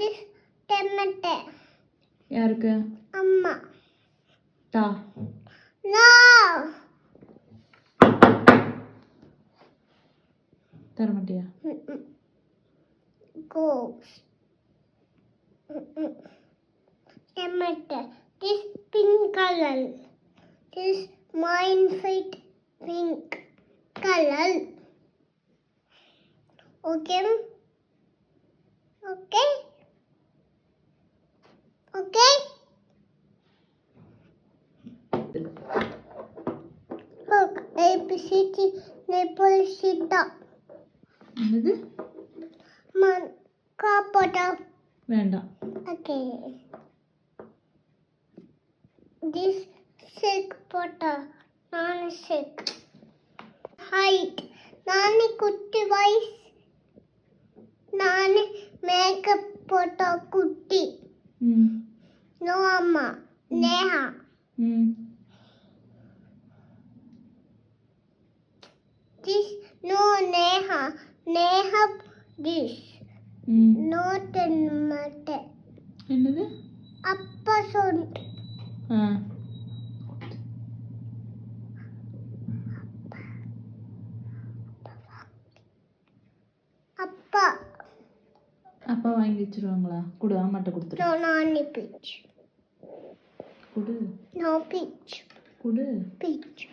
this tomato. யாருக்கு அம்மா தா No. தர மாட்டியா. Tomato. This pink color. This mine fit pink color. Okay? Okay? Look, ABCD nipple sita. என்னது Man, காப்போட்டா வேண்டாம் Okay. This sick potter, non sick. Height, நானே குட்டி வயசு நானே மேக்கப் போட்ட குட்டி ம் நோ அம்மா நேஹா ம் This no Neha Neha this hmm no then மாட்டேன் என்னது அப்பா ஆ அப்பா அப்பா வாங்கி வச்சிருவாங்களா? கொடு அம்மாட்ட கொடுத்துரு. நோ நானே பீச் கொடு. நோ பீச் கொடு. பீச்